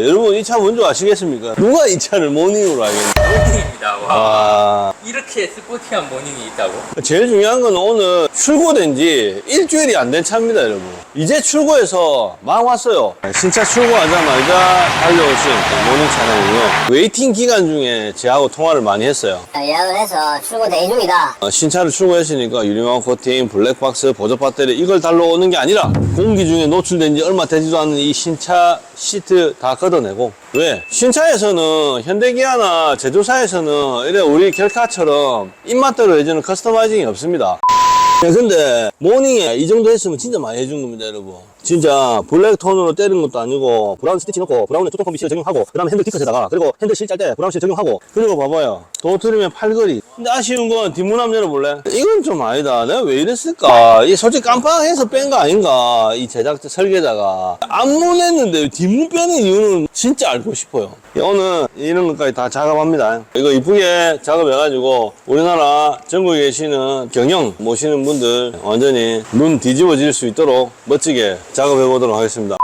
여러분 이 차 뭔지 아시겠습니까? 누가 이 차를 모닝으로 알겠냐? 모닝입니다. 와. 아, 이렇게 스포티한 모닝이 있다고? 제일 중요한 건 오늘 출고된 지 일주일이 안 된 차입니다, 여러분. 이제 출고해서 막 왔어요. 신차 출고하자마자 달려오신 그 모닝 차량이요. 웨이팅 기간 중에 제하고 통화를 많이 했어요. 예약을 해서 출고 대기 중이다. 어, 신차를 출고했으니까 유리망 코팅, 블랙박스, 보조 배터리 이걸 달러 오는 게 아니라 공기 중에 노출된 지 얼마 되지도 않은 이 신차 시트 다 걷어내고 왜? 신차에서는 현대기아나 제조사에서는 이래 우리 결카처럼 입맛대로 해주는 커스터마이징이 없습니다. 네, 근데 모닝에 이 정도 했으면 진짜 많이 해준 겁니다, 여러분. 진짜 블랙 톤으로 때리는 것도 아니고 브라운 스티치 넣고 브라운에 초점 콤비 실 적용하고 그 다음에 핸들 디컷에다가 그리고 핸들 실짤 때 브라운 실 적용하고 그리고 봐봐요. 도트리면 팔걸이. 근데 아쉬운 건 뒷문 한번 열어볼래? 이건 좀 아니다. 내가 왜 이랬을까? 이 솔직히 깜빡해서 뺀 거 아닌가? 이 제작자 설계자가 안문했는데 뒷문 빼는 이유는 진짜 알고 싶어요. 오늘 이런 것까지 다 작업합니다. 이거 이쁘게 작업해가지고 우리나라 전국에 계시는 경영 모시는 분들 완전히 눈 뒤집어질 수 있도록 멋지게 작업해 보도록 하겠습니다.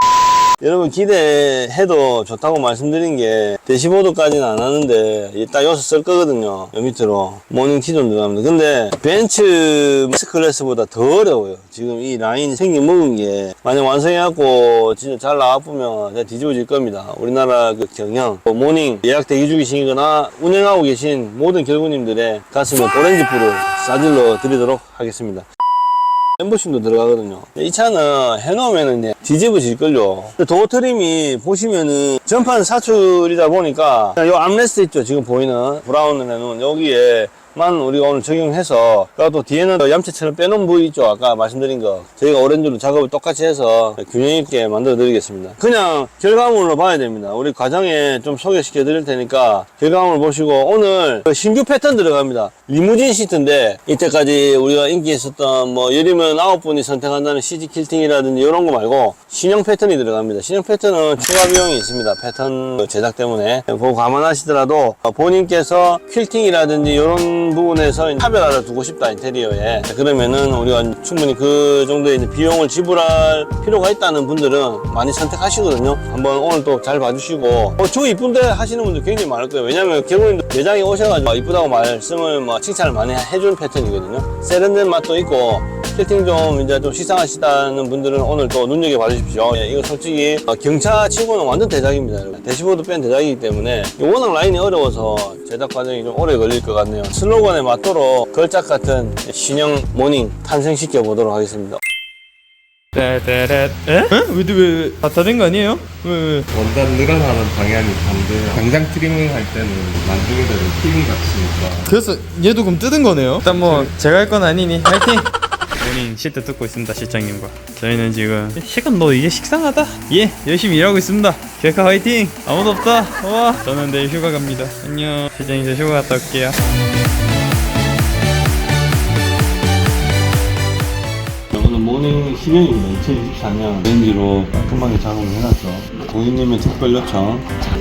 여러분 기대해도 좋다고 말씀드린 게 대시보드까지는 안 하는데 이따 여기서 쓸 거거든요 요 밑으로. 모닝 티존 들어갑니다. 근데 벤츠 S 클래스보다 더 어려워요. 지금 이 라인이 생긴 먹은 게 만약 완성해갖고 진짜 잘 나와보면 진짜 뒤집어질 겁니다. 우리나라 그 경영 뭐 모닝 예약 대기 중이시거나 운행하고 계신 모든 결구님들의 가슴에 오렌지 불을 싸질러 드리도록 하겠습니다 엠보싱도 들어가거든요. 이 차는 해놓으면은 이제 뒤집어질걸요. 도어 트림이 보시면은 전판 사출이다 보니까 요 암레스트 있죠. 지금 보이는 브라운을 해놓은 여기에 만 우리가 오늘 적용해서 또 뒤에는 얌체처럼 빼놓은 부위 있죠. 아까 말씀드린 거. 저희가 오렌지로 작업을 똑같이 해서 균형 있게 만들어 드리겠습니다. 그냥 결과물로 봐야 됩니다. 우리 과정에 좀 소개시켜 드릴 테니까 결과물 보시고 오늘 그 신규 패턴 들어갑니다. 리무진 시트인데 이때까지 우리가 인기 있었던 뭐 예리면 아홉 분이 선택한다는 CG 킬팅이라든지 이런 거 말고 신형 패턴이 들어갑니다. 신형 패턴은 추가 비용이 있습니다. 패턴 제작 때문에. 그거 감안하시더라도 본인께서 퀼팅이라든지 이런 부분에서 차별화를 두고 싶다 인테리어에 그러면은 우리가 충분히 그 정도의 비용을 지불할 필요가 있다는 분들은 많이 선택하시거든요 한번 오늘 또 잘 봐주시고 어, 저 이쁜데 하시는 분들 굉장히 많을 거예요 왜냐면 결국엔 매장에 오셔가지고 이쁘다고 말씀을 뭐 칭찬을 많이 해주는 패턴이거든요 세련된 맛도 있고 필팅 좀 이제 좀 시상하시다는 분들은 오늘 또 눈여겨 봐 주십시오. 예, 이거 솔직히 어, 경차 치고는 완전 대작입니다. 대시보드 뺀 대작이기 때문에 워낙 라인이 어려워서 제작 과정이 좀 오래 걸릴 것 같네요. 슬로 건에 맞도록 걸작 같은 신형 모닝 탄생시켜 보도록 하겠습니다. 따따라 에? 왜, 왜, 다된 거 아니에요? 왜, 왜? 원단 늘어나는 방향이 반대야. 당장 트리밍 할 때는 나중에 되면 트리밍 같으니까. 그래서 얘도 그럼 뜯은 거네요? 일단 뭐 제가 할 건 아니니 화이팅! 모닝 시트 듣고 있습니다 실장님과 저희는 지금 시간 너 이게 식상하다? 예 열심히 일하고 있습니다 결카 화이팅! 아무도 없다 와 저는 내일 휴가 갑니다 안녕 실장님 저 휴가 갔다 올게요 오늘 모닝 실행입니다. 2024년 렌즈로 깔끔하게 작업을 해놨죠. 고객님의 특별 요청.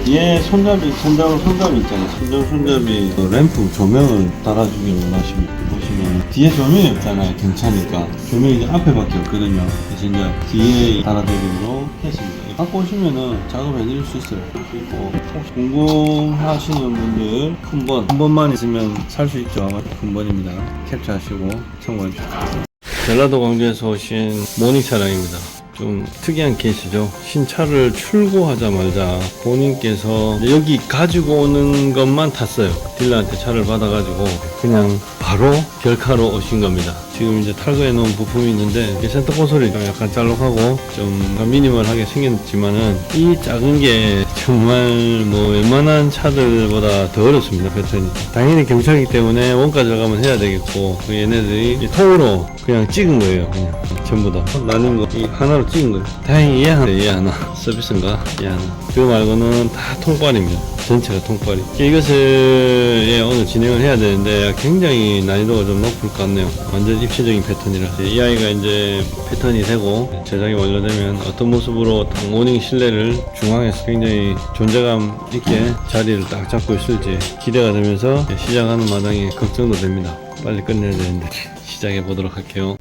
얘 손잡이, 손잡이, 손잡이 있잖아요. 손잡이, 손잡이 그 램프 조명을 달아주길 원하십니다. 보시면 뒤에 조명이 없잖아요. 경차니까. 조명이 이제 앞에밖에 없거든요. 그래서 이제 뒤에 달아드리기로 했습니다. 갖고 오시면은 작업해 드릴 수 있어요. 그리고 혹시 궁금하시는 분들 큰 번, 한 번만 있으면 살 수 있죠. 큰 번입니다. 캡처하시고 참고해 주세요. 전라도 광주에서 오신 모닝 차량입니다. 좀 특이한 케이스죠. 신차를 출고하자마자 본인께서 여기 가지고 오는 것만 탔어요. 딜러한테 차를 받아가지고 그냥 바로 결카로 오신 겁니다. 지금 이제 탈거해 놓은 부품이 있는데 이게 센터 콘솔이 좀 약간 짤록하고 좀 미니멀하게 생겼지만은 이 작은 게 정말 뭐 웬만한 차들보다 더 어렵습니다 패턴이. 당연히 경차이기 때문에 원가 절감은 해야 되겠고 그 얘네들이 이 통으로 그냥 찍은 거예요 그냥. 전부 다. 나뉜 거이 하나로 찍은 거예요. 다행히 얘 하나 얘 하나. 서비스인가? 얘 하나. 그거 말고는 다 통발입니다 전체가 통발이. 이것을 예, 오늘 진행을 해야 되는데 굉장히 난이도가 좀 높을 것 같네요. 완전 입체적인 패턴이라서. 이 아이가 이제 패턴이 되고 제작이 완료되면 어떤 모습으로 딱 모닝 실내를 중앙에서 굉장히 존재감 있게 자리를 딱 잡고 있을지 기대가 되면서 시작하는 마당에 걱정도 됩니다. 빨리 끝내야 되는데 시작해 보도록 할게요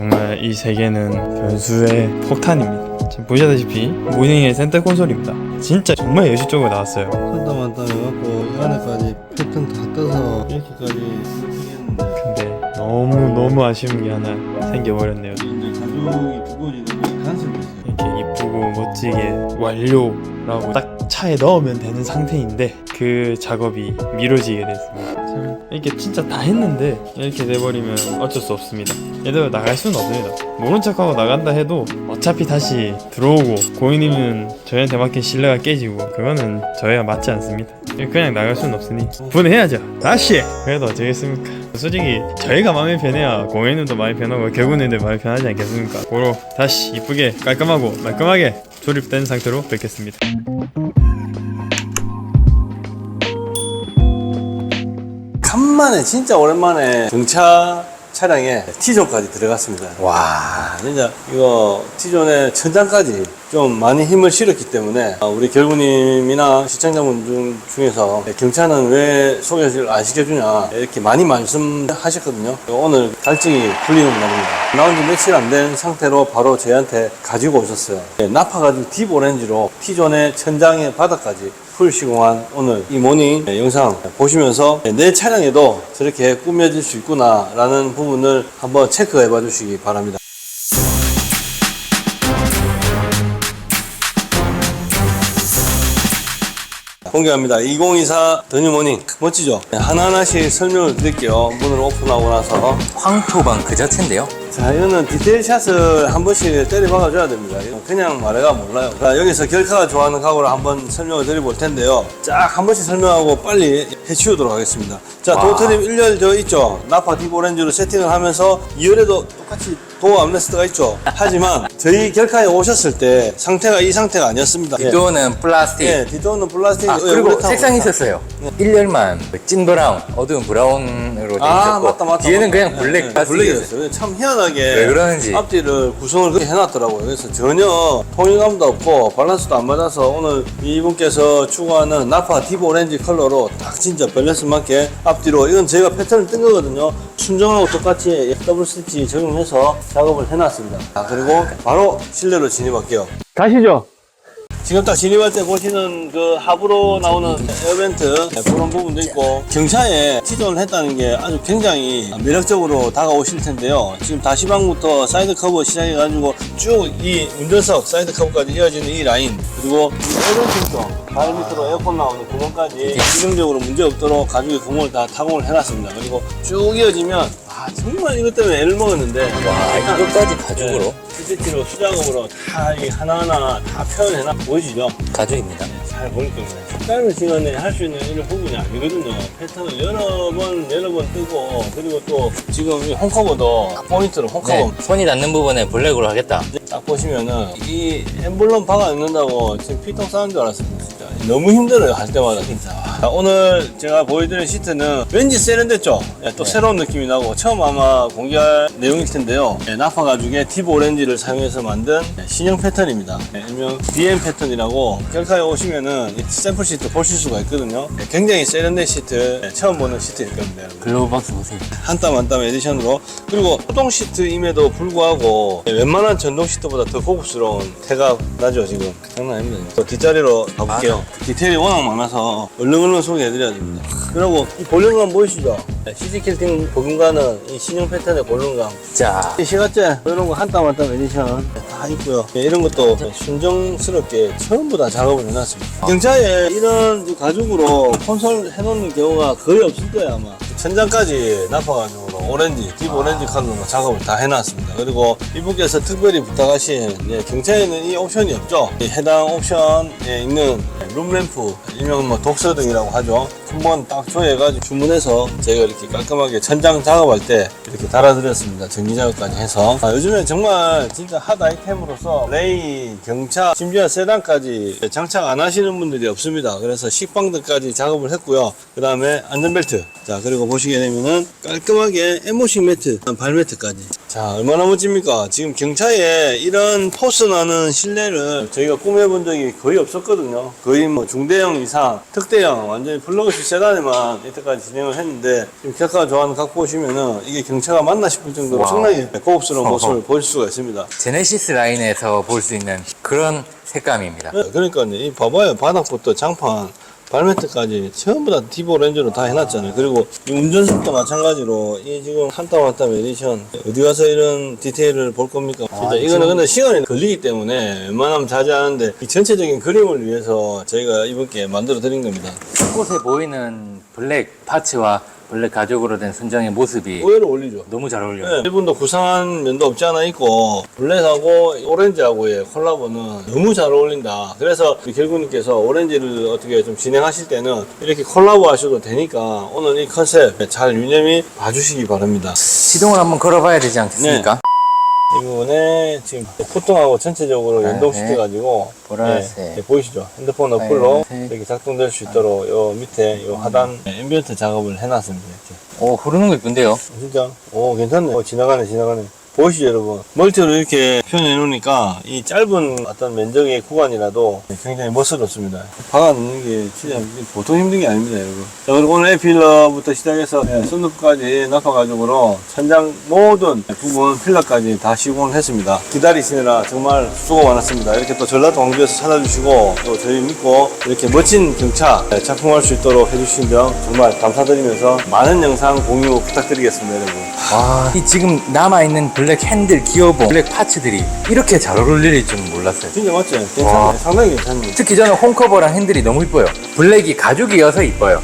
정말 이 세계는 변수의 폭탄입니다. 지금 보시다시피 모닝의 센터 콘솔입니다. 진짜 정말 예술적으로 나왔어요. 한땀 한땀 해갖고 이 안에까지 패턴 다 떠서 이렇게까지 쓰겠는데 근데 너무 너무 아쉬운 게 하나 생겨버렸네요. 이제 가죽이 두꺼워지는 게 간섭이었어요. 이렇게 이쁘고 멋지게 완료라고 딱 차에 넣으면 되는 상태인데 그 작업이 미뤄지게 됐습니다. 참 이렇게 진짜 다 했는데 이렇게 돼버리면 어쩔 수 없습니다. 얘들 나갈 수는 없습니다. 모른 척하고 나간다 해도 어차피 다시 들어오고 고객님은 저희한테 맡긴 신뢰가 깨지고 그거는 저희가 맞지 않습니다. 그냥 나갈 수는 없으니 분해야죠. 다시 그래도 어쩌겠습니까? 솔직히 저희가 마음이 편해야 고객님도 마음이 편하고 결국님들 마음이 편하지 않겠습니까? 고로 다시 이쁘게 깔끔하고 말끔하게 조립된 상태로 뵙겠습니다. 간만에 진짜 오랜만에 경차 차량에 T존까지 들어갔습니다. 와, 진짜 이거 T존의 천장까지 좀 많이 힘을 실었기 때문에 아, 우리 결구님이나 시청자분 중- 중에서 경차는 왜 소개를 안 시켜주냐 이렇게 많이 말씀하셨거든요. 오늘 갈증이 풀리는 날입니다. 나온 지 며칠 안 된 상태로 바로 저희한테 가지고 오셨어요. 네, 나파가지고 딥 오렌지로 T존의 천장의 바닥까지 풀 시공한 오늘 이 모닝 네, 영상 보시면서 내 차량에도 저렇게 꾸며질 수 있구나 라는 부분을 한번 체크해 봐 주시기 바랍니다. 공개합니다. 2024 더뉴모닝 멋지죠? 네, 하나하나씩 설명을 드릴게요. 문을 오픈하고 나서 황토방 그 자체인데요. 자, 이거는 디테일 샷을 한 번씩 때려 박아줘야 됩니다. 그냥 말해가 몰라요. 자, 여기서 결카가 좋아하는 각오를 한번 설명을 드려볼 텐데요. 쫙 한 번씩 설명하고 빨리 해치우도록 하겠습니다. 자, 와. 도어트림 1열 저 있죠? 나파 딥 오렌지로 세팅을 하면서 2열에도 똑같이 도어 암레스트가 있죠? 하지만 저희 결카에 오셨을 때 상태가 이 상태가 아니었습니다. 예. 뒷도어는 플라스틱. 예, 뒷도어는 플라스틱. 아, 예, 그리고 색상이. 있었어요. 1열만 찐 브라운, 어두운 브라운으로 돼 아, 있었고 맞다, 맞다. 뒤에는 맞다. 그냥 네, 블랙 네, 플라스틱이었어요. 블랙이었어요. 참 희한하게 왜 그러는지. 앞뒤를 구성을 그렇게 해놨더라고요. 그래서 전혀 통일감도 없고 밸런스도 안 맞아서 오늘 이분께서 추구하는 나파 딥 오렌지 컬러로 딱 진짜 밸런스 맞게 앞뒤로 이건 저희가 패턴을 뜬 거거든요. 순정하고 똑같이 더블 스티치 적용해서 작업을 해놨습니다. 아, 그리고 바로 실내로 진입할게요. 가시죠. 지금 딱 진입할 때 보시는 그 합으로 나오는 에어벤트 네, 그런 부분도 있고 경차에 시전을 했다는 게 아주 굉장히 매력적으로 다가오실 텐데요 지금 다시방부터 사이드 커브 시작해 가지고 쭉 이 운전석 사이드 커브까지 이어지는 이 라인 그리고 이 에어벤트 있죠 발 밑으로 에어컨 나오는 구멍까지 기능적으로 문제 없도록 가죽에 구멍을 다 타공을 해놨습니다 그리고 쭉 이어지면 아 정말 이것 때문에 애를 먹었는데 와, 이것까지 가죽으로? PPT로 수작업으로 다 이 하나하나 다 표현해놔 보이시죠? 가죽입니다. 잘 보일 겁니다. 짧은 시간에 할 수 있는 이런 부분이 아니거든요. 패턴을 여러 번, 여러 번 뜨고, 그리고 또 지금 이 홈커버도 딱 포인트로 홈커버 네, 손이 닿는 부분에 블랙으로 하겠다. 딱 보시면은 이 엠블럼 박아 넣는다고 지금 피통 싸는 줄 알았습니다. 너무 힘들어요. 할 때마다 진짜. 자, 오늘 제가 보여드린 시트는 왠지 세련됐죠? 예, 또 새로운 느낌이 나고 처음 아마 공개할 내용일 텐데요. 예, 나파 가죽의 팁 오렌지를 사용해서 만든 예, 신형 패턴입니다. 예, 일명 BM 패턴이라고 결카에 오시면은 이 샘플 시트 보실 수가 있거든요. 예, 굉장히 세련된 시트, 예, 처음 보는 시트일 겁니다. 글로우 박스 보세요. 한 땀 한 땀 에디션으로 그리고 소동 시트임에도 불구하고 웬만한 전동 시트보다 더 고급스러운 태가 나죠 지금 장난 아닙니다 또 뒷자리로 가볼게요 디테일이 워낙 많아서 얼른얼른 소개해드려야 됩니다. 그리고 이 볼륨감 보이시죠? CG 킬팅 복용가는 이 신형 패턴의 볼륨감. 자, 이 시가째 이런 거 한 땀 한 땀 에디션 다 있고요. 예, 이런 것도 순정스럽게 전부 다 작업을 해놨습니다. 경차에 이런 가죽으로 콘솔 해놓는 경우가 거의 없을 거예요 아마. 천장까지 나파가지고 오렌지 딥 오렌지 컬러로 작업을 다 해놨습니다. 그리고 이분께서 특별히 부탁하신 예, 경차에는 이 옵션이 없죠? 이 해당 옵션에 있는 룸램프 일명 뭐 독서등이라고 하죠 한번 딱 조여가지고 주문해서 저희가 이렇게 깔끔하게 천장 작업할 때 이렇게 달아드렸습니다. 전기 작업까지 해서. 아, 요즘에 정말 진짜 핫 아이템으로서 레이, 경차, 심지어 세단까지 장착 안 하시는 분들이 없습니다. 그래서 식빵들까지 작업을 했고요. 그 다음에 안전벨트. 자 그리고 보시게 되면은 깔끔하게 에모식 매트 발 매트까지 자, 얼마나 멋집니까? 지금 경차에 이런 포스 나는 실내를 저희가 꾸며본 적이 거의 없었거든요. 거의 뭐 중대형 이상, 특대형, 완전히 플러그식 세단에만 이때까지 진행을 했는데, 지금 객가 좋아하는 갖고 보시면은 이게 경차가 맞나 싶을 정도로 와우. 엄청나게 고급스러운. 모습을 보실 수가 있습니다. 제네시스 라인에서 볼 수 있는 그런 색감입니다. 네, 그러니까 이 봐봐요. 바닥부터 장판, 발매트까지 전부 다 디보 렌즈로 다 해놨잖아요. 그리고 이 운전석도 마찬가지로 이 지금 한땀 한땀 에디션 어디 가서 이런 디테일을 볼 겁니까? 진짜 이거는 근데 시간이 걸리기 때문에 웬만하면 자제하는데 이 전체적인 그림을 위해서 저희가 이분께 만들어 드린 겁니다. 곳에 보이는 블랙 파츠와 블랙 가죽으로 된 순정의 모습이 의외로 올리죠. 너무 잘 어울려요. 네, 일본도 구상한 면도 없지 않아 있고 블랙하고 오렌지하고의 콜라보는 너무 잘 어울린다. 그래서 우리 결구님께서 오렌지를 어떻게 좀 진행하실 때는 이렇게 콜라보 하셔도 되니까 오늘 이 컨셉 잘 유념히 봐주시기 바랍니다. 시동을 한번 걸어봐야 되지 않겠습니까? 이 부분에 지금 푸통하고 전체적으로 네, 연동시켜가지고 보라색. 네, 네, 보이시죠? 핸드폰 어플로 네, 네. 이렇게 작동될 수 있도록 요 밑에 요 하단 앰비언트 작업을 해놨습니다. 이렇게. 오, 흐르는 거 이쁜데요? 진짜? 오, 괜찮네. 어, 지나가네, 지나가네. 보이시죠, 여러분? 멀티로 이렇게 표현해 놓으니까 이 짧은 어떤 면적의 구간이라도 굉장히 멋스럽습니다. 박아놓는 게 진짜 보통 힘든 게 아닙니다, 여러분. 자, 그리고 오늘 에필러부터 시작해서 네, 썬루프까지 낙하 가죽으로 천장 모든 부분 필러까지 다 시공을 했습니다. 기다리시느라 정말 수고 많았습니다. 이렇게 또 전라도 광주에서 찾아주시고 또 저희 믿고 이렇게 멋진 경차 네, 작품할 수 있도록 해주신 점 정말 감사드리면서 많은 영상 공유 부탁드리겠습니다, 여러분. 와, 이 지금 남아있는 블랙 핸들, 기어봉, 블랙 파츠들이 이렇게 잘 어울릴 줄 몰랐어요. 진짜 맞죠? 와. 괜찮네. 상당히 괜찮네. 특히 저는 홈커버랑 핸들이 너무 이뻐요. 블랙이 가죽이어서 이뻐요.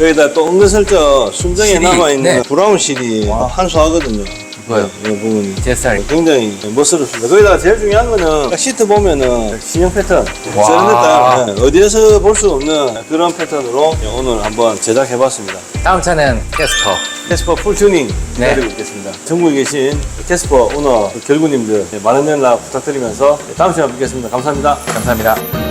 여기다 또 은근슬쩍 순정에 실이, 남아있는 네. 브라운 실이 한수하거든요. 이거요? 네, 이 부분이. 제 스타일. 굉장히 멋스럽습니다. 거기다가 제일 중요한 거는 시트 보면은 신형 패턴. 와. 세련됐다. 네, 어디에서 볼 수 없는 그런 패턴으로 오늘 한번 제작해봤습니다. 다음 차는 캐스터. 캐스퍼 풀 튜닝 네. 기다리고 있겠습니다. 전국에 계신 캐스퍼 오너 결구님들 많은 연락 부탁드리면서 다음 시간에 뵙겠습니다. 감사합니다. 감사합니다.